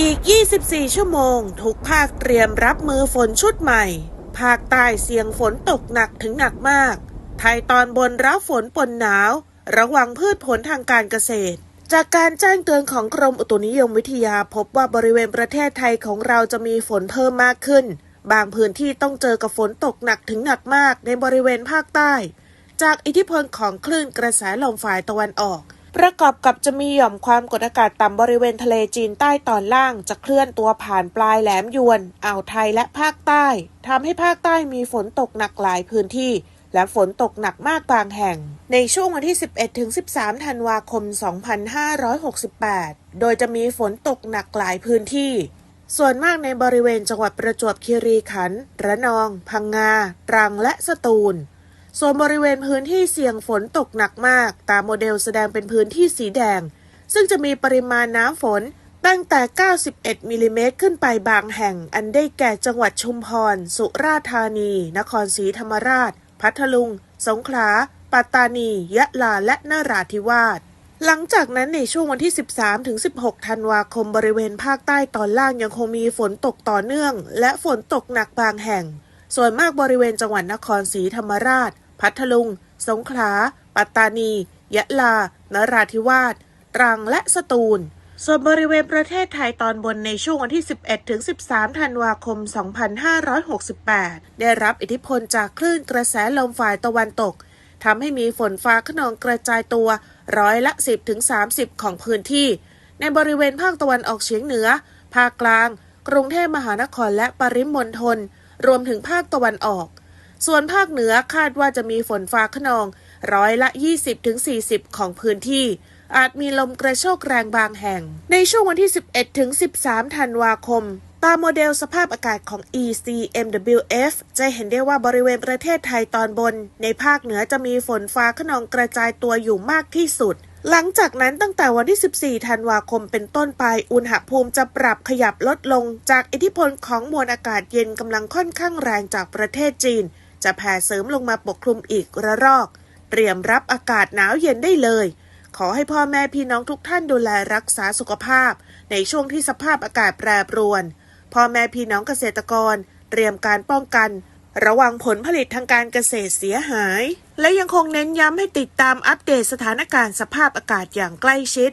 อีก 24 ชั่วโมง ทุกภาคเตรียมรับมือฝนชุดใหม่ ภาคใต้เสี่ยงฝนตกหนักถึงหนักมาก ไทยตอนบนรับฝนปนหนาว ระวังพืชผลทางการเกษตร จากการแจ้งเตือนของกรมอุตุนิยมวิทยาพบว่าบริเวณประเทศไทยของเราจะมีฝนเพิ่มมากขึ้น บางพื้นที่ต้องเจอกับฝนตกหนักถึงหนักมากในบริเวณภาคใต้ จากอิทธิพลของคลื่นกระแสลมฝ่ายตะวันออก ประกอบกับจะมีหย่อมความกดอากาศต่ำบริเวณทะเลจีนใต้ตอนล่าง จะเคลื่อนตัวผ่านปลายแหลมยวน อ่าวไทยและภาคใต้ทำให้ภาคใต้มีฝนตกหนักหลายพื้นที่ และฝนตกหนักมากบางแห่ง ในช่วงวันที่ 11ถึง13 ธันวาคม 2568 โดยจะมีฝนตกหนักหลายพื้นที่ ส่วนมากในบริเวณจังหวัดประจวบคีรีขันธ์ระนอง พังงา ตรังและสตูล ส่วนบริเวณพื้นที่เสี่ยงฝนตกหนักมาก ตามโมเดลแสดงเป็นพื้นที่สีแดง ซึ่งจะมีปริมาณน้ำฝนตั้งแต่ 91 มิลลิเมตรขึ้นไปบางแห่ง อันได้แก่จังหวัดชุมพร สุราษฎร์ธานี นครศรีธรรมราช พัทลุง สงขลา ปัตตานี ยะลา และนราธิวาส หลังจากนั้นในช่วงวันที่ 13 ถึง 16 ธันวาคมบริเวณภาคใต้ตอนล่างยังคงมีฝนตกต่อเนื่อง และฝนตกหนักบางแห่ง ส่วนมากบริเวณจังหวัดนครศรีธรรมราช พัทลุง สงขลา ปัตตานี ยะลา นราธิวาส ตรัง และสตูล ส่วนบริเวณประเทศไทยตอนบนในช่วงวันที่ 11 ถึง 13 ธันวาคม 2568 ได้รับอิทธิพลจากคลื่นกระแสลมฝ่ายตะวันตก ทำให้มีฝนฟ้าขนองกระจายตัวร้อยละ 10 ถึง 30 ของพื้นที่ ในบริเวณภาคตะวันออกเฉียงเหนือ ภาคกลาง กรุงเทพมหานครและปริมณฑล รวมถึงภาคตะวันออก ส่วนภาคเหนือคาดว่าจะมีฝนฟ้าขนอง ร้อยละ 20-40 ของพื้นที่ อาจมีลมกระโชกแรงบางแห่ง ในช่วงวันที่ 11 ถึง 13 ธันวาคม ตามโมเดลสภาพอากาศของ ECMWF จะเห็นได้ว่าบริเวณประเทศไทยตอนบน ในภาคเหนือจะมีฝนฟ้าขนองกระจายตัวอยู่มากที่สุดหลังจากนั้นตั้งแต่วันที่ 14 ธันวาคมเป็นต้นไป อุณหภูมิจะปรับขยับลดลง จากอิทธิพลของมวลอากาศเย็นกำลังค่อนข้างแรงจากประเทศจีน จะแผ่เสริมลงมาปกคลุมอีกระลอก เตรียมรับอากาศหนาวเย็นได้เลย ขอให้พ่อแม่พี่น้องทุกท่านดูแลรักษาสุขภาพ ในช่วงที่สภาพอากาศแปรปรวน พ่อแม่พี่น้องเกษตรกร เตรียมการป้องกัน ระวังผลผลิตทางการเกษตรเสียหาย และยังคงเน้นย้ำให้ติดตามอัปเดตสถานการณ์สภาพอากาศอย่างใกล้ชิด